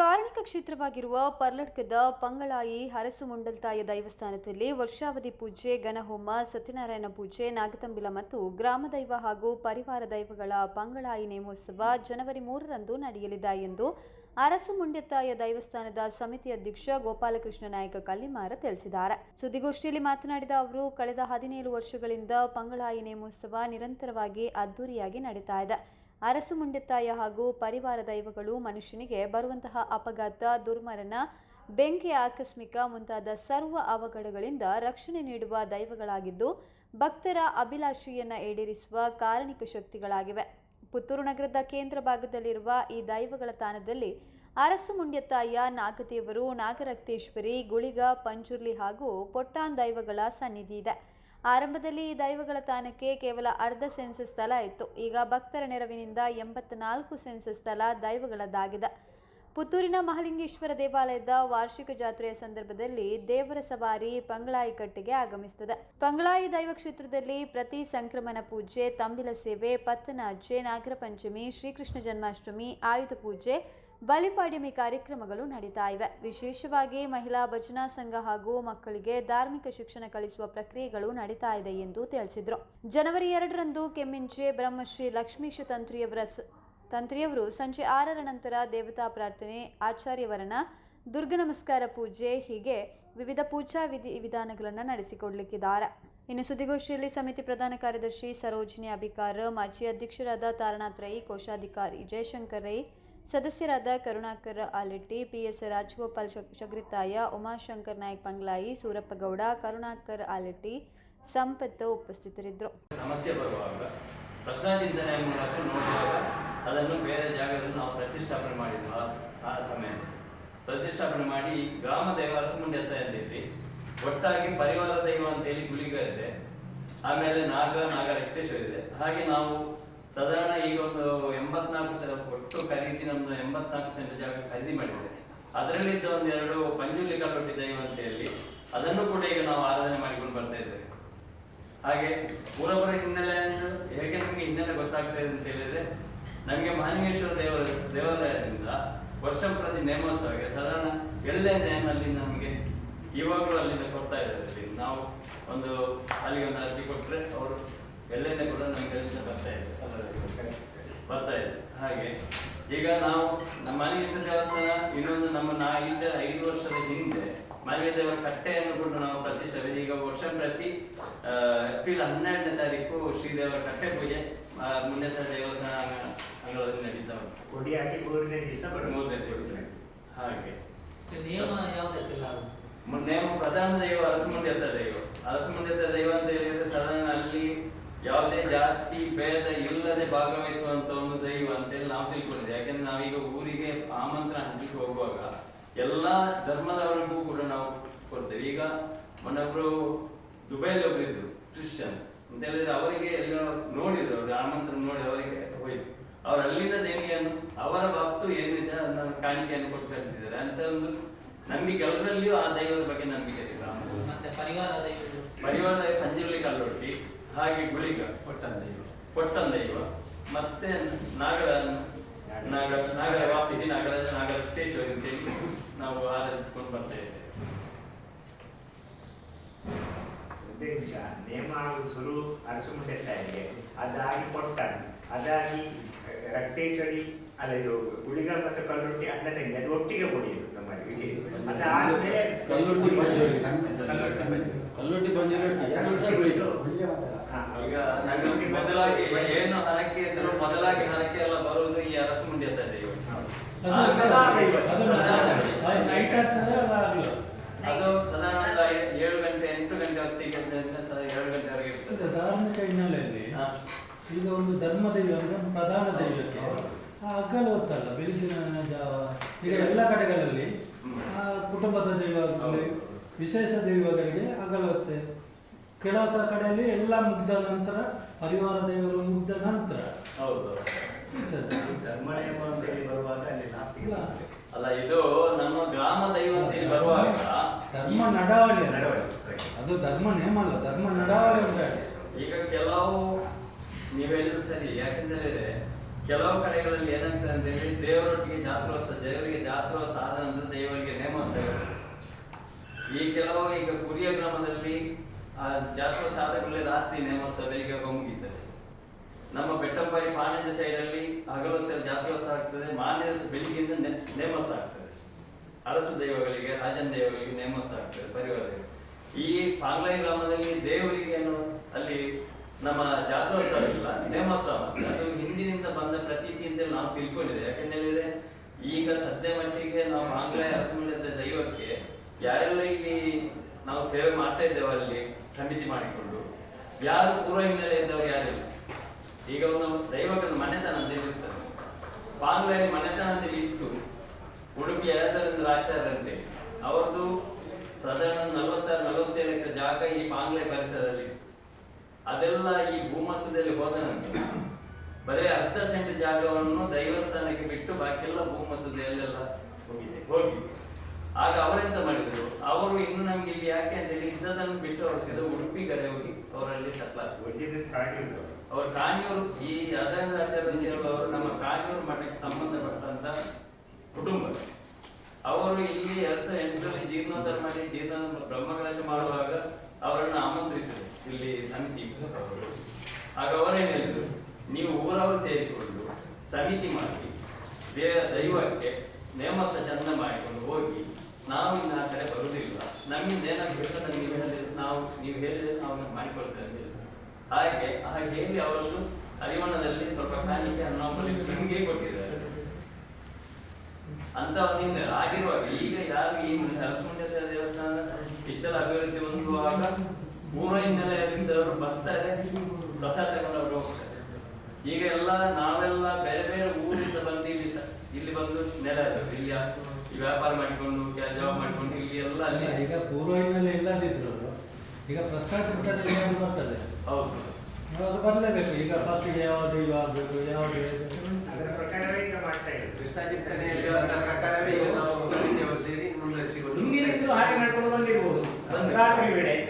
ಕಾರಣಿಕ ಕ್ಷೇತ್ರವಾಗಿರುವ ಪರ್ಲಟ್ಕದ ಪಂಗಳಾಯಿ ಹರಸು ಮುಂಡಲ್ತಾಯ ದೈವಸ್ಥಾನದಲ್ಲಿ ವರ್ಷಾವಧಿ ಪೂಜೆ ಗಣಹೋಮ ಸತ್ಯನಾರಾಯಣ ಪೂಜೆ, ನಾಗತಂಬಿಲ ಮತ್ತು ಗ್ರಾಮದೈವ ಹಾಗೂ ಪರಿವಾರ ದೈವಗಳ ಪಂಗಳಾಯಿ ನೇಮೋತ್ಸವ ಜನವರಿ ಮೂರರಂದು ನಡೆಯಲಿದೆ ಎಂದು ಅರಸು ಮುಂಡತ್ತಾಯ ದೈವಸ್ಥಾನದ ಸಮಿತಿ ಅಧ್ಯಕ್ಷ ಗೋಪಾಲಕೃಷ್ಣ ನಾಯಕ ಕಲ್ಲಿಮಾರ ತಿಳಿಸಿದ್ದಾರೆ. ಸುದ್ದಿಗೋಷ್ಠಿಯಲ್ಲಿ ಮಾತನಾಡಿದ ಅವರು, ಕಳೆದ ಹದಿನೇಳು ವರ್ಷಗಳಿಂದ ಪಂಗಳಾಯಿ ನೇಮೋತ್ಸವ ನಿರಂತರವಾಗಿ ಅದ್ದೂರಿಯಾಗಿ ನಡೀತಾ ಇದೆ. ಅರಸು ಮುಂಡೆತ್ತಾಯ ಹಾಗೂ ಪರಿವಾರ ದೈವಗಳು ಮನುಷ್ಯನಿಗೆ ಬರುವಂತಹ ಅಪಘಾತ, ದುರ್ಮರಣ ಬೆಂಕಿ ಆಕಸ್ಮಿಕ ಮುಂತಾದ ಸರ್ವ ಅವಘಡಗಳಿಂದ ರಕ್ಷಣೆ ನೀಡುವ ದೈವಗಳಾಗಿದ್ದು, ಭಕ್ತರ ಅಭಿಲಾಷೆಯನ್ನ ಈಡೇರಿಸುವ ಕಾರಣಿಕ ಶಕ್ತಿಗಳಾಗಿವೆ. ಪುತ್ತೂರು ನಗರದ ಕೇಂದ್ರ ಭಾಗದಲ್ಲಿರುವ ಈ ದೈವಗಳ ತಾಣದಲ್ಲಿ ಅರಸು ಮುಂಡ್ಯತಾಯ ನಾಗದೇವರು ನಾಗರಕ್ತೇಶ್ವರಿ ಗುಳಿಗ, ಪಂಜುರ್ಲಿ ಹಾಗೂ ಪೊಟ್ಟಾನ್ ದೈವಗಳ ಸನ್ನಿಧಿ ಇದೆ. ಆರಂಭದಲ್ಲಿ ಈ ದೈವಗಳ ತಾಣಕ್ಕೆ ಕೇವಲ ಅರ್ಧ ಸೆನ್ಸಸ್ ಸ್ಥಳ ಇತ್ತು. ಈಗ ಭಕ್ತರ ನೆರವಿನಿಂದ ಎಂಬತ್ನಾಲ್ಕು ಸೆನ್ಸಸ್ ಸ್ಥಳ ದೈವಗಳದ್ದಾಗಿದೆ. ಪುತ್ತೂರಿನ ಮಹಾಲಿಂಗೇಶ್ವರ ದೇವಾಲಯದ ವಾರ್ಷಿಕ ಜಾತ್ರೆಯ ಸಂದರ್ಭದಲ್ಲಿ ದೇವರ ಸವಾರಿ ಪಂಗಳಾಯಿ ಕಟ್ಟೆಗೆ ಆಗಮಿಸುತ್ತದೆ. ಪಂಗಳಾಯಿ ದೈವ ಕ್ಷೇತ್ರದಲ್ಲಿ ಪ್ರತಿ ಸಂಕ್ರಮಣ ಪೂಜೆ, ತಂಬಿಲ ಸೇವೆ ಪತ್ತನಾಜೆ ನಾಗರ ಪಂಚಮಿ, ಶ್ರೀಕೃಷ್ಣ ಜನ್ಮಾಷ್ಟಮಿ, ಆಯುಧ ಪೂಜೆ ಬಲಿಪಾಡ್ಯಮಿ ಕಾರ್ಯಕ್ರಮಗಳು ನಡೀತಾ ಇವೆ. ವಿಶೇಷವಾಗಿ ಮಹಿಳಾ ಭಜನಾ ಸಂಘ ಹಾಗೂ ಮಕ್ಕಳಿಗೆ ಧಾರ್ಮಿಕ ಶಿಕ್ಷಣ ಕಲಿಸುವ ಪ್ರಕ್ರಿಯೆಗಳು ನಡೀತಾ ಇದೆ ಎಂದು ತಿಳಿಸಿದರು. ಜನವರಿ ಎರಡರಂದು ಕೆಮ್ಮಿಂಚೆ ಬ್ರಹ್ಮಶ್ರೀ ಲಕ್ಷ್ಮೀಶ ತಂತ್ರಿಯವರ ತಂತ್ರಿಯವರು ಸಂಜೆ ಆರರ ನಂತರ ದೇವತಾ ಪ್ರಾರ್ಥನೆ ಆಚಾರ್ಯವರನ ದುರ್ಗ ನಮಸ್ಕಾರ ಪೂಜೆ ಹೀಗೆ ವಿವಿಧ ಪೂಜಾ ವಿಧಿ, ವಿಧಾನಗಳನ್ನು ನಡೆಸಿಕೊಡ್ಲಿಕ್ಕಿದ್ದಾರೆ. ಇನ್ನು ಸುದ್ದಿಗೋಷ್ಠಿಯಲ್ಲಿ ಸಮಿತಿ ಪ್ರಧಾನ ಕಾರ್ಯದರ್ಶಿ ಸರೋಜಿನಿ ಅಭಿಕಾರ, ಮಾಜಿ ಅಧ್ಯಕ್ಷರಾದ ತಾರನಾಥ್ ರೈ, ಕೋಶಾಧಿಕಾರಿ ಜಯಶಂಕರ್ ರೈ ಸದಸ್ಯರಾದ ಕರುಣಾಕರ್ ಆಲೆಟ್ಟಿ, ಪಿಎಸ್ ರಾಜಗೋಪಾಲ್ ಶಗ್- ಶಗ್ರಿತಾಯ, ಉಮಾಶಂಕರ್ ನಾಯಕ್ ಪಂಗ್ಲಾಯಿ ಸೂರಪ್ಪಗೌಡ ಕರುಣಾಕರ್ ಆಲೆಟ್ಟಿ, ಸಂಪತ್ ಉಪಸ್ಥಿತರಿದ್ದರು. ಸಮಸ್ಯೆ ಬರುವಾಗ ಪ್ರಶ್ನಾಚಿಂತನೆಯ ಮೂಲಕ ನೋಡಿದಾಗ ಅದನ್ನು ಬೇರೆ ಜಾಗದಲ್ಲಿ ನಾವು ಪ್ರತಿಷ್ಠಾಪನೆ ಮಾಡಿದ್ವಿ? ಆ- ಸಮಯ. ಪ್ರತಿಷ್ಠಾಪನೆ ಮಾಡಿ ಗ್ರಾಮ ದೈವ ಅರಸಮುಂಡೆತ್ತ ಇದ್ದೀವಿ. ಒಟ್ಟಾಗಿ ಪರಿವಾರ ದೈವ ಅಂತೇಳಿ ಗುಳಿಗ ಇದೆ. ಆಮೇಲೆ ನಾಗ ನಾಗ ರಕ್ತೇಶ್ವರ ಇದೆ. ಹಾಗೆ ನಾವು ಸಾಧಾರಣ ಈಗ ಒಂದು ಎಂಬತ್ನಾಲ್ಕು ಸ ಒಟ್ಟು ಖರೀದಿ, ನಮ್ದು ಎಂಬತ್ನಾಲ್ಕು ಸೆಂಟ್ ಜಾಗ ಖರೀದಿ ಮಾಡಿದ್ದೇವೆ. ಅದರಲ್ಲಿದ್ದ ಒಂದೆರಡು ಪಂಜುಲಿ ಕಲ್ಲೊಟ್ಟಿ ದೈವ ಅಂತ ಹೇಳಿ ಅದನ್ನು ಕೂಡ ಈಗ ನಾವು ಆರಾಧನೆ ಮಾಡಿಕೊಂಡು ಬರ್ತಾ ಇದ್ದೇವೆ. ಹಾಗೆ ಪೂರಬರ ಹಿನ್ನೆಲೆ ಹೇಗೆ ನಮಗೆ ಹಿನ್ನೆಲೆ ಗೊತ್ತಾಗ್ತಾ ಇದೆ ಅಂತ ಹೇಳಿದ್ರೆ, ನಮಗೆ ಮಹಾಲಿಂಗೇಶ್ವರ ದೇವರ, ದೇವಾಲಯದಿಂದ ವರ್ಷ ಪ್ರತಿ ನೇಮೋತ್ಸವಕ್ಕೆ ಸಾಧಾರಣ ಎಲ್ಲೆ ನೇಮಲ್ಲಿ ನಮಗೆ ಇವಾಗಲೂ ಅಲ್ಲಿಂದ ಕೊಡ್ತಾ ಇದ್ದಾರೆ. ನಾವು ಒಂದು ಅಲ್ಲಿಗೆ ಒಂದು ಅರ್ಜಿ ಕೊಟ್ಟರೆ ಅವರು ಎಳ್ಳೆಣ್ಣೆ ಕೂಡ ನಮಗೆ ಅಲ್ಲಿಂದ ಬರ್ತಾ ಇದೆ ಬರ್ತಾ ಇದೆ. ಹಾಗೆ ಈಗ ನಾವು ನಮ್ಮ ಮಹಾಲಿಂಗೇಶ್ವರ ದೇವಸ್ಥಾನ ಇನ್ನೊಂದು ನಮ್ಮ ನಾ ಇದ್ದ ಐದು ವರ್ಷದ ಹಿಂದೆ ಮನೆಗೆ ದೇವರ ಕಟ್ಟೆಯನ್ನು ಕೂಡ ನಾವು ಪ್ರತಿಷ್ಠೆ ಈಗ ವರ್ಷ ಪ್ರತಿ ಏಪ್ರಿಲ್ ಹನ್ನೆರಡನೇ ತಾರೀಕು ಶ್ರೀದೇವರ ಕಟ್ಟೆ ಪೂಜೆ ಆ, ಮುನ್ನೆತ ದೇವಸ್ಥಾನ ಅಂಗ- ಅಂಗಳದಲ್ಲಿ ನಡೀತಾ ಉಂಟು. ಕೊಡಿ ಹಾಕಿ ಮೂರನೇ ದಿವಸ ಮೂರನೇ ದಿವಸ. ಹಾಗೆ. ನಿಯಮ ಯಾವುದಕ್ಕೆಲ್ಲ ನೇಮ ಪ್ರಧಾನ ದೈವ ಅರಸಮುಂಡೆತ್ತ ದೈವ. ಅರಸಮುಂಡೆತ್ತ ದೈವ ಅಂತ ಹೇಳಿದ್ರೆ ಸಾಧಾರಣ ಅಲ್ಲಿ ಯಾವುದೇ ಜಾತಿ ಭೇದ ಇಲ್ಲದೆ ಭಾಗವಹಿಸುವಂತ ಒಂದು ದೈವ ಅಂತೇಳಿ ನಾವು ತಿಳ್ಕೊಂಡಿದ್ದೆ ಯಾಕಂದ್ರೆ ನಾವೀಗ ಊರಿಗೆ ಆಮಂತ್ರಣ ಹಂಚಲಿಕ್ಕೆ ಹೋಗುವಾಗ ಎಲ್ಲಾ ಧರ್ಮದವರಿಗೂ ಕೂಡ ನಾವು ಕೊಡ್ತೇವೆ. ಈಗ ಮೊನ್ನೊಬ್ರು ದುಬೈಲಿ ಒಬ್ರು ಇದ್ರು ಕ್ರಿಶ್ಚಿಯನ್. ಅಂತ ಹೇಳಿದ್ರೆ ಅವರಿಗೆ ಎಲ್ಲ ನೋಡಿದ್ರು ಅವ್ರಿಗೆ ಆಮಂತ್ರಣ ನೋಡಿ ಅವರಿಗೆ ಹೋಯ್ತು. ಅವ್ರು ಅಲ್ಲಿಂದ ದೇಣಿಗೆಯನ್ನು ಅವರ ಭಕ್ತು ಏನಿದೆ ಅದನ್ನ ಕಾಣಿಕೆಯನ್ನು ಕೊಟ್ಟು ಕಳಿಸಿದ್ದಾರೆ. ಅಂತ ಒಂದು ನಂಬಿಕೆ ಎಲ್ಲರಲ್ಲಿಯೂ ಆ ದೈವದ ಬಗ್ಗೆ ನಂಬಿಕೆ ಇದೆ. ಪರಿವಾರ ಪರಿವಾರದ ಪರಿವಾರ ಪಂಜುರ್ಲಿ ಕಲ್ಲೊಟ್ಟಿ ಹಾಗೆ ಗುಳಿಗ ಕೊಟ್ಟನ್ ದೈವ. ಕೊಟ್ಟನ್ ದೈವ ಮತ್ತೆ ನಾಗರ ನಾಗ ನಾಗರ ವಾಸಿದಿ ನಾಗರ ನಾಗರಕ್ತೇಶ್ವರಿ ಅಂತೇಳಿ ನಾವು ಆರಾಧಿಸ್ಕೊಂಡು ಬರ್ತಾ ಇದ್ದೇವೆ. ನೇಮ ಆಗುದು ಶುರು ಅರಸುಮುಂಡೆತ್ತಾಯಿಗೆ ಅದಾಗಿ ಕೊಟ್ಟನ್ ಅದಾಗಿ ರಕ್ತೇಶ್ವರಿ ಅಲ್ಲ ಇದು ಗುಳಿಗಲ್ ಮತ್ತು ಕಲ್ಲುಟ್ಟಿ ಅಣ್ಣ ತಂಗಿ ಅದು ಒಟ್ಟಿಗೆ ಕೊಡಿ ನಮ್ಮಲ್ಲಿ ವಿಶೇಷ. ಅದಾದ್ಮೇಲೆ ಕಲ್ಲೊಟ್ಟಿ ಕಲ್ಲೊಟ್ಟಿ ಈಗ ನಮಗೆ ಮೊದಲಾಗಿ ಏನು ಹರಕೆ ಇದ್ರು ಮೊದಲಾಗಿ ಹರಕೆ ಎಲ್ಲ ಬರುವುದು ಈ ಅರಸು ಮುಂದೆ ಅದು ಸಾಧಾರಣ ಏಳು ಗಂಟೆ ಎಂಟು ಗಂಟೆ ಹೊತ್ತಿಗೆ ಅಂತ ಸದಾ ಏಳು ಗಂಟೆವರೆಗೆ ಇರ್ತದೆ. ಧಾರ್ಮಿಕ ಹಿನ್ನೆಲೆಯಲ್ಲಿ. ಈಗ ಒಂದು ಧರ್ಮ ದೈವ ಅಂದ್ರೆ ಪ್ರಧಾನ ದೈವಕ್ಕೆ. ಆ ಹಗಲು ಹೊತ್ತಲ್ಲ ಬೆಳಗಿನ ಜಾವ ಈಗ ಎಲ್ಲ ಕಡೆಗಳಲ್ಲಿ ಆ ಕುಟುಂಬದ ದೈವಗಳು ವಿಶೇಷ ದೈವಗಳಿಗೆ ಹಗಲು ಹೊತ್ತೆ ಕೆಲವು ಕಡೆಯಲ್ಲಿ ಎಲ್ಲ ಮುಗ್ದ ನಂತರ ಪರಿವಾರ ದೇವರು ಮುಗ್ದ ನಂತರ. ಹೌದು. ಧರ್ಮ ನೇಮ ಅಂತ ಹೇಳಿ ಬರುವಾಗ ಅಲ್ಲಿ ಇಲ್ಲ. ಅಲ್ಲ ಇದು ನಮ್ಮ ಗ್ರಾಮ ದೈವ ಅಂತ ಹೇಳಿ ಬರುವಾಗ ಧರ್ಮ ನಡಾವಳಿ ನಡಾವಳಿ. ಅದು ಧರ್ಮ ನೇಮ ಅಲ್ಲ ಧರ್ಮ ನಡಾವಳಿ ಅಂತ ಈಗ ಕೆಲವು ನೀವು ಹೇಳಿದ್ರು ಸರಿ ಯಾಕಂತ ಹೇಳಿದ್ರೆ ಕೆಲವು ಕಡೆಗಳಲ್ಲಿ ಏನಂತ ಹೇಳಿ ದೇವರೊಟ್ಟಿಗೆ ಜಾತ್ರೋತ್ಸವ ದೇವರಿಗೆ ಜಾತ್ರೋತ್ಸವ ಆದ ನಂತರ ದೇವರಿಗೆ ನೇಮೋತ್ಸವ. ಈ ಕೆಲವು ಈಗ ಕುರಿಯ ಗ್ರಾಮದಲ್ಲಿ ಆ ಜಾತ್ರೋತ್ಸವ ಆದ ರಾತ್ರಿ ನೇಮೋತ್ಸವ ಬೆಳಿಗ್ಗೆ ಮುಗೀತದೆ ನಮ್ಮ ಬೆಟ್ಟಂಬಾಡಿ ಪಾಣಜ ಸೈಡಲ್ಲಿ ಹಗಲೊತ್ತಲ್ಲಿ ಜಾತ್ರೋತ್ಸವ ಆಗ್ತದೆ, ಮಾನ್ಯ ಬೆಳಿಗ್ಗೆಯಿಂದ ನೇಮೋತ್ಸವ ಆಗ್ತದೆ. ಅರಸು ದೈವಗಳಿಗೆ, ರಾಜನ್ ದೇವಗಳಿಗೆ ನೇಮೋತ್ಸವ ಆಗ್ತದೆ ಪರಿವಾರ ಈ ಪಾಂಗ್ಲೈ ಗ್ರಾಮದಲ್ಲಿ ದೇವರಿಗೆ ಅಲ್ಲಿ ನಮ್ಮ ಜಾತ್ರೋತ್ಸವ ಇಲ್ಲ ನೇಮೋತ್ಸವ. ಅದು ಹಿಂದಿನಿಂದ ಬಂದ ಪ್ರತೀತಿ ಅಂತ ನಾವು ತಿಳ್ಕೊಂಡಿದೆ ಯಾಕಂತ ಹೇಳಿದ್ರೆ, ಈಗ ಸದ್ಯ ಮಟ್ಟಿಗೆ ನಾವು ಆಂಗ್ಲೇಯ ಅರಸಮುಂಡದ ದೈವಕ್ಕೆ ಯಾರೆಲ್ಲ ಇಲ್ಲಿ ನಾವು ಸೇವೆ ಮಾಡ್ತಾ ಇದ್ದೇವೆ ಅಲ್ಲಿ ಸಮಿತಿ ಮಾಡಿಕೊಂಡು, ಯಾರು ಪೂರ್ವ ಹಿನ್ನೆಲೆ ಇದ್ದವರು ಯಾರಿಲ್ಲ ಈಗ ಒಂದು ದೈವಕ್ಕೊಂದು ಮನೆತನ ಅಂತ ಇರ್ತದೆ ಮನೆತನ ಅಂತೇಳಿ ಇತ್ತು. ಉಡುಪಿ ಯಲತರಿಂದ ಆಚಾರ್ಯರಂತೆ ಅವರದು ಸಾಧಾರಣ ನಲವತ್ತಾರು, ನಲವತ್ತೇಳು ಎಕರೆ ಜಾಗ ಈ ಪಾಂಗ್ಲೆ ಪರಿಸರದಲ್ಲಿ. ಅದೆಲ್ಲ ಈ ಭೂಮಸದಲ್ಲಿ ಹೋದ ನಂತರ ಬರೀ ಅರ್ಧ ಸೆಂಟ್ ಜಾಗವನ್ನು ದೈವಸ್ಥಾನಕ್ಕೆ ಬಿಟ್ಟು ಬಾಕಿಯೆಲ್ಲ ಎಲ್ಲ ಭೂಮಸದೆಯಲ್ಲೆಲ್ಲ ಹೋಗಿದೆ. ಹೋಗಿ ಆಗ ಅವರೆಂತ ಮಾಡಿದ್ರು? ಅವರು ಇನ್ನು ನಮ್ಗೆ ಇಲ್ಲಿ ಯಾಕೆ ಅಂತ ಹೇಳಿ ಇದ್ದದನ್ನು ಬಿಟ್ಟು ಅವರು ಸೀದಾ ಉಡುಪಿ ಕಡೆ ಹೋಗಿ ಅವರಲ್ಲಿ ಕಾಣಿಲ್ಲ ಅವ್ರ ಕಾಣಿಯವರು ಈ ರಾಜೇಂದ್ರ ಆಚಾರ್ಯ ಅವರು ನಮ್ಮ ಕಾಣಿಯೂರು ಮಠಕ್ಕೆ ಸಂಬಂಧಪಟ್ಟಂತ ಕುಟುಂಬ. ಅವರು ಇಲ್ಲಿ ಎರಡ್ ಸಾವಿರದ ಎಂಟರಲ್ಲಿ ಜೀರ್ಣೋದ್ಧಾರ ಮಾಡಿ ಜೀರ್ಣ ಬ್ರಹ್ಮಕಲಶ ಮಾಡುವಾಗ ಅವರನ್ನು ಆಮಂತ್ರಿಸಿದರು. ಇಲ್ಲಿ ಸಮಿತಿ. ಆಗ ಅವರೇನು ಹೇಳಿದ್ರು, ನೀವು ಊರವರು ಸೇರಿಕೊಂಡು ಸಮಿತಿ ಮಾಡಿ ದೇವ ದೈವಕ್ಕೆ ನೇಮಸ ಚಂದ ಮಾಡಿಕೊಂಡು ಹೋಗಿ, ನಾವು ಇನ್ನು ಆ ಕಡೆ ಬರುವುದಿಲ್ಲ ನಮ್ಮಿಂದ ಏನಾದ್ರು ನೀವು ಹೇಳಿದ್ರೆ ನಾವು, ನೀವು ಹೇಳಿದ್ರೆ ನಾವು ಅಂತ ಹೇಳಿದ್ರು. ಹಾಗೆ ಹಾಗೆ ಹೇಳಿ ಅವರನ್ನು ಹರಿವಣ್ಣದಲ್ಲಿ ಸ್ವಲ್ಪ ಕಾಣಿಕೆ ಅನ್ನೋ ನಿಮಗೆ ಕೊಟ್ಟಿದ್ದಾರೆ ಅಂತ ಒಂದಿಂದ ಆಗಿರುವಾಗ ಈಗ ಯಾರು ಈ ಹರಸುಂಡೇಶ್ವರ ದೇವಸ್ಥಾನ ಇಷ್ಟೆಲ್ಲ ಅಭಿವೃದ್ಧಿ ಹೊಂದುವಾಗ ಪೂರ್ವ ಹಿನ್ನೆಲೆಯಲ್ಲಿದ್ದವರು ಬರ್ತಾರೆ ಪ್ರಸಾದ ತಗೊಂಡು ಅವರು ಹೋಗ್ತಾರೆ. ಈಗ ಎಲ್ಲ ನಾವೆಲ್ಲ ಬೇರೆ ಬೇರೆ ಊರಿಂದ ಬಂದು ಇಲ್ಲಿ ಇಲ್ಲಿ ಬಂದು ನೆಲ ಇಲ್ಲಿ ಈ ವ್ಯಾಪಾರ ಮಾಡಿಕೊಂಡು ಜಾಬ್ ಮಾಡಿಕೊಂಡು ಇಲ್ಲಿ ಎಲ್ಲ ಅಲ್ಲಿ ಈಗ ಪೂರ್ವ ಹಿನ್ನೆಲೆ ಇಲ್ಲದಿದ್ರು ಈಗ ಪ್ರಸ್ತಾಪ ಬರ್ತದೆ. ಹೌದು. ಅದು ಬರಲೇಬೇಕು. ಈಗ ಫಸ್ಟಿಗೆ ಯಾವುದು ಇದು ಆಗಬೇಕು ಯಾವುದು ಅದರ ಪ್ರಕಾರವೇ ಈಗ ಮಾಡ್ತಾ ಇದ್ದೀವಿ. ಕೃಷ್ಣ ಚಿಂತನೆಯಲ್ಲಿ ಪ್ರಕಾರವೇ ಈಗ ನಾವು ಸಮಿತಿಯವರು ಸೇರಿ ಮುಂದುವರಿಸಿಕೊಂಡು ಹಿಂದಿನಿಂದಲೂ ಹಾಗೆ ಮಾಡ್ಕೊಂಡು ಬಂದಿರ್ಬೋದು ಬಂದಿರ್ಬೋದು. ರಾತ್ರಿ ವೇಳೆ ಹಾಗೆ. ಅಲ್ವಾ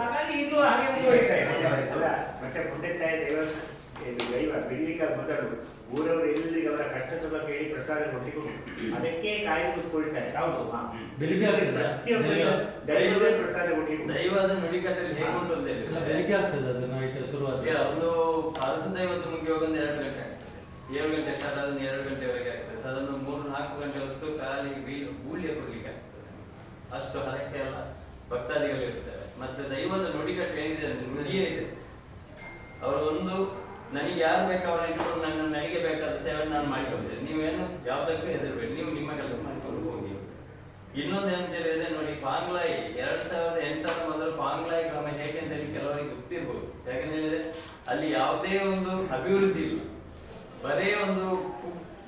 ಹಾಗಾಗಿ ಇಲ್ಲೂ ಹಾಗೆ ಮುಂದುವರಿತಾ ಇದೆ. ಅಲ್ಲ. ಮತ್ತೆ ಮುಂದೆ ತಾಯಿ ದೈವ ಇದು ದೈವ ಬಿಡ್ಲಿಕ್ಕೆ ಮೊದಲು ಊರವರು ಎಲ್ಲರಿಗೆ ಅವರ ಕಷ್ಟ ಸುಖ ಕೇಳಿ ಪ್ರಸಾದ ಕೊಟ್ಟಿಕೊಂಡು ಅದಕ್ಕೆ ಕಾಯಿ ಕೂತ್ಕೊಳ್ತಾರೆ. ಹೌದು. ಪ್ರತಿಯೊಬ್ಬರಿಗೂ ದೈವವೇ ಪ್ರಸಾದ ಕೊಟ್ಟಿಕೊಂಡು ದೈವದ ಮೆಡಿಕಲ್ ಹೇಗೆ ಉಂಟು ಅಂತ ಹೇಳಿದ್ರೆ ಬೆಳಿಗ್ಗೆ ಆಗ್ತದೆ ಅದು ನೈಟ್ ಶುರುವಾದ? ಒಂದು ಅರಸು ದೈವತ್ತು ಮುಗಿಯುವಾಗ ಒಂದು ಎರಡು ಗಂಟೆ ಆಗ್ತದೆ. ಏಳು ಗಂಟೆ ಸ್ಟಾರ್ಟ್ ಆದ್ರೆ ಎರಡು ಗಂಟೆವರೆಗೆ ಆಗ್ತದೆ. ಸದನ ಮೂರು ನಾಲ್ಕು ಗಂಟೆ ಹೊತ್ತು ಕಾಲಿಗೆ ಬೀಳು ಗೂಳಿಯ ಕೊಡ್ಲಿಕ್ಕೆ ಆಗ್ತದೆ. ಅಷ್ಟು ಹರಕೆ ಎಲ್ಲ ಭಕ್ತಾದಿಗಳು ಇರ್ತಾರೆ ಮತ್ತೆ ದೈವದ ನುಡಿಗಟ್ಟು ಏನಿದೆ ನುಡಿಯೇ ಇದೆ. ಅವರು ಒಂದು, ನನಗೆ ಯಾರು ಬೇಕು ಅವ್ರನ್ನ ಇಟ್ಕೊಂಡು ನನ್ನ, ನನಗೆ ಬೇಕಾದ ಸೇವೆ ನಾನು ಮಾಡ್ಕೊಳ್ತೇನೆ. ನೀವೇನು ಯಾವುದಕ್ಕೂ ಹೆದರ್ಬೇಡಿ. ನೀವು ನಿಮ್ಮ ಕೆಲಸ ಮಾಡಿಕೊಂಡು ಹೋಗಿ. ಇನ್ನೊಂದು ಏನಂತ ಹೇಳಿದ್ರೆ ನೋಡಿ, ಪಾಂಗ್ಲಾಯಿ, ಎರಡ್ ಸಾವಿರದ ಎಂಟರ ಮೊದಲು ಪಾಂಗ್ಲಾಯಿ ಕ್ರಮ ಹೇಗೆ ಅಂತ ಹೇಳಿ ಕೆಲವರಿಗೆ ಗೊತ್ತಿರ್ಬೋದು. ಯಾಕಂತ ಹೇಳಿದ್ರೆ, ಅಲ್ಲಿ ಯಾವುದೇ ಒಂದು ಅಭಿವೃದ್ಧಿ ಇಲ್ಲ. ಬರೇ ಒಂದು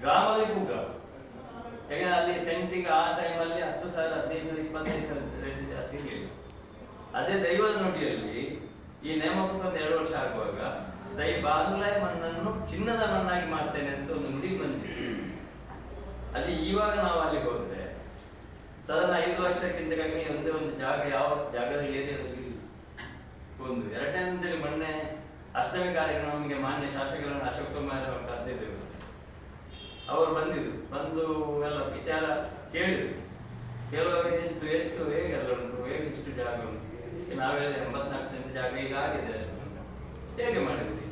ಗ್ರಾಮದ ಕುಗ್ರಾಮ ಯಾಕಂದ್ರೆ ಅಲ್ಲಿ ಸೆಂಟಿಗೆ ಆ ಟೈಮಲ್ಲಿ ಹತ್ತು ಸಾವಿರ, ಹದಿನೈದು ಸಾವಿರ, ಇಪ್ಪತ್ತೈದು ಸಾವಿರ ರೇಟ್ ಜಾಸ್ತಿ ಕೇಳಿ. ಅದೇ ದೈವದ ನುಡಿಯಲ್ಲಿ ಈ ನೇಮಕ ಎರಡು ವರ್ಷ ಆಗುವಾಗ ದೈ ಬಾಂಗ್ಲಾ ಮಣ್ಣನ್ನು ಚಿನ್ನದ ಮಣ್ಣಾಗಿ ಮಾಡ್ತೇನೆ ಅಂತ ಒಂದು ನುಡಿ ಬಂದಿದೆ. ಅದು ಇವಾಗ ನಾವು ಅಲ್ಲಿಗೆ ಹೋದ್ರೆ ಸಾಧಾರಣ ಐದು ವರ್ಷಕ್ಕಿಂತ ಕಡಿಮೆ ಒಂದೇ ಒಂದು ಜಾಗ ಯಾವ ಜಾಗದಲ್ಲಿ ಏರಿಯಾದಲ್ಲಿ. ಒಂದು. ಎರಡನೇದಲ್ಲಿ ಮೊನ್ನೆ ಅಷ್ಟಮಿ ಕಾರ್ಯಕ್ರಮಕ್ಕೆ ಮಾನ್ಯ ಶಾಸಕರನ್ನು ಅಶೋಕ್ ಕುಮಾರ್ ಅವರು ಕರೆದಿದ್ದೆವು. ಅವರು ಬಂದಿದ್ರು. ಬಂದು ಎಲ್ಲ ವಿಚಾರ ಕೇಳಿದ್ರು. ಕೇಳುವಾಗ ಎಷ್ಟು ಎಷ್ಟು ಹೇಗೆ ಎಲ್ಲ ಉಂಟು ಹೇಗೆ ಇಷ್ಟು ಜಾಗ ಉಂಟು ನಾವೇ ನಾವು ಎಂಬತ್ನಾಲ್ಕು ಸೆಂಟ್ ಜಾಗ ಈಗ ಆಗಿದೆ ಅಷ್ಟು ಹೇಗೆ ಮಾಡಿದ್ರಿ?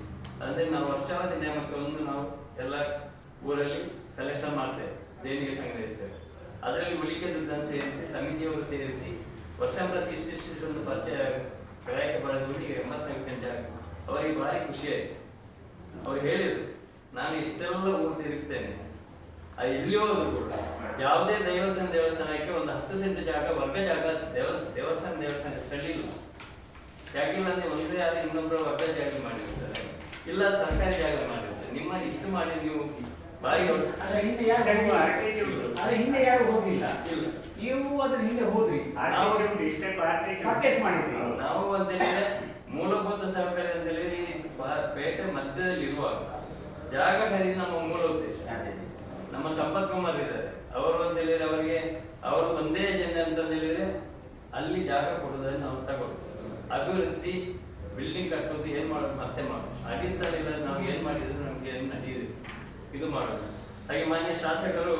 ಅಂದ್ರೆ ನಾವು ವರ್ಷಾವಧಿ ನೇಮಕ ಒಂದು ನಾವು ಎಲ್ಲ ಊರಲ್ಲಿ ಕಲೆಕ್ಷನ್ ಮಾಡ್ತೇವೆ, ದೇಣಿಗೆ ಸಂಗ್ರಹಿಸ್ತೇವೆ. ಅದರಲ್ಲಿ ಉಳಿಕೆ ಸೇರಿಸಿ, ಸಮಿತಿಯವರು ಸೇರಿಸಿ ವರ್ಷ ಪ್ರತಿ ಇಷ್ಟಿಷ್ಟು ಒಂದು ಪರಿಚಯ ಗ್ರಾಹಕ ಬರೆದು ಈಗ ಎಂಬತ್ನಾಲ್ಕು ಸೆಂಟ್ ಜಾಗ ಅವರಿಗೆ ಭಾರಿ ಖುಷಿ ಆಯ್ತು. ಅವ್ರು ಹೇಳಿದರು, ನಾನು ಇಷ್ಟೆಲ್ಲ ಊರು ತಿರುಗ್ತೇನೆ ಎಲ್ಲಿ ಹೋದ್ರು ಕೂಡ ಯಾವುದೇ ದೇವಸ್ಥಾನ ದೇವಸ್ಥಾನಕ್ಕೆ ಒಂದು ಹತ್ತು ಸೆಂಟ್ ಜಾಗ ವರ್ಗ ಜಾಗ ದೇವ ದೇವಸ್ಥಾನ ದೇವಸ್ಥಾನ ಇಲ್ಲ. ಯಾಕಿಲ್ಲ ಅಂದ್ರೆ ಒಂದೇ ಆದ್ರೆ ಇನ್ನೊಬ್ಬರು ವರ್ಗ ಜಾಗ ಮಾಡಿರ್ತಾರೆ. ಇಲ್ಲ ಸರ್ಕಾರಿ ಜಾಗ ಮಾಡಿರ್ತಾರೆ. ನಿಮ್ಮ ಇಷ್ಟು ಮಾಡಿ ನೀವು ಬಾಯಿ ಹಿಂದೆ ಯಾರು ಹಿಂದೆ ಯಾರು ಹೋಗಿಲ್ಲ? ಇಲ್ಲ. ನೀವು ಅದ್ರ ಹಿಂದೆ ಹೋದ್ರಿ. ಮಾಡಿದ್ರಿ. ಹೌದು. ನಾವು ಅಂತ ಹೇಳಿದ್ರೆ ಮೂಲಭೂತ ಸೌಕರ್ಯ ಅಂತ ಹೇಳಿದ್ರೆ ಈ ಪೇಟೆ ಮಧ್ಯದಲ್ಲಿ ಇರುವಾಗ ಜಾಗ ಖರೀದಿ ನಮ್ಮ ಮೂಲ ಉದ್ದೇಶ. ನಮ್ಮ ಸಂಪರ್ಕ ಕುಮಾರ್ ಇದ್ದಾರೆ. ಅವರು ಅಂತ ಹೇಳಿದ್ರೆ ಅವರಿಗೆ, ಅವರು ಒಂದೇ ಜನ ಅಂತ ಹೇಳಿದ್ರೆ ಅಲ್ಲಿ ಜಾಗ ಕೊಡೋದನ್ನ ನಾವು ತಗೊಳ್ತೇವೆ. ಅಭಿವೃದ್ಧಿ ಬಿಲ್ಡಿಂಗ್ ಕಟ್ಟೋದು ಏನ್ ಮಾಡೋದು ಮತ್ತೆ ಮಾಡೋದು. ಅಡಿಸ್ತಾ ಇಲ್ಲ ನಾವು ಏನ್ ಮಾಡಿದ್ರು ನಮ್ಗೆ ಏನ್ ನಡೀರಿ? ಇದು ಮಾಡೋದು. ಹಾಗೆ ಮಾನ್ಯ ಶಾಸಕರು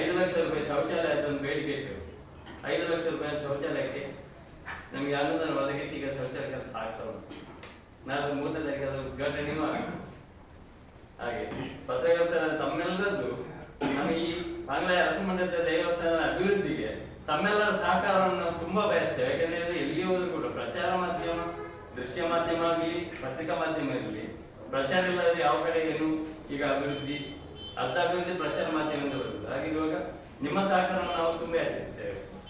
ಐದು ಲಕ್ಷ ರೂಪಾಯಿ ಶೌಚಾಲಯದ ಒಂದು ಬೇಡಿಕೆ ಇಟ್ಟರು. ಐದು ಲಕ್ಷ ರೂಪಾಯಿ ಶೌಚಾಲಯಕ್ಕೆ ನಮಗೆ ಅನುದಾನ ಒದಗಿಸಿ ಈಗ ಶೌಚಾಲಯ ಆಗ್ತಾ ಉಂಟು. ನಾಳೆ ಮೂರನೇ ತಾರೀಕು ಅದರ ಉದ್ಘಾಟನೆ ಆಗಿದೆ ಹಾಗೆ ಪತ್ರಕರ್ತರ ತಮ್ಮೆಲ್ಲರದ್ದು ಬಾಂಗ್ಲಾ ರಸಮಂಡದ ದೇವಸ್ಥಾನದ ಅಭಿವೃದ್ಧಿಗೆ ತಮ್ಮೆಲ್ಲರ ಸಹಕಾರವನ್ನು ತುಂಬಾ ಬಯಸ್ತೇವೆ. ಯಾಕಂದ್ರೆ ಹೋದ್ರು ಕೂಡ ಪ್ರಚಾರ ಮಾಧ್ಯಮ, ದೃಶ್ಯ ಮಾಧ್ಯಮ ಆಗಲಿ, ಪತ್ರಿಕಾ ಮಾಧ್ಯಮ ಇರಲಿ ಪ್ರಚಾರ ಇಲ್ಲದೆ ಯಾವ ಕಡೆ ಏನು ಈಗ ಅಭಿವೃದ್ಧಿ, ಅರ್ಧ ಅಭಿವೃದ್ಧಿ ಪ್ರಚಾರ ಮಾಧ್ಯಮದಿಂದ ಬರುವುದು. ಹಾಗಿರುವಾಗ ನಿಮ್ಮ ಸಹಕಾರವನ್ನು ನಾವು ತುಂಬಾ ಯಾಚಿಸ್ತೇವೆ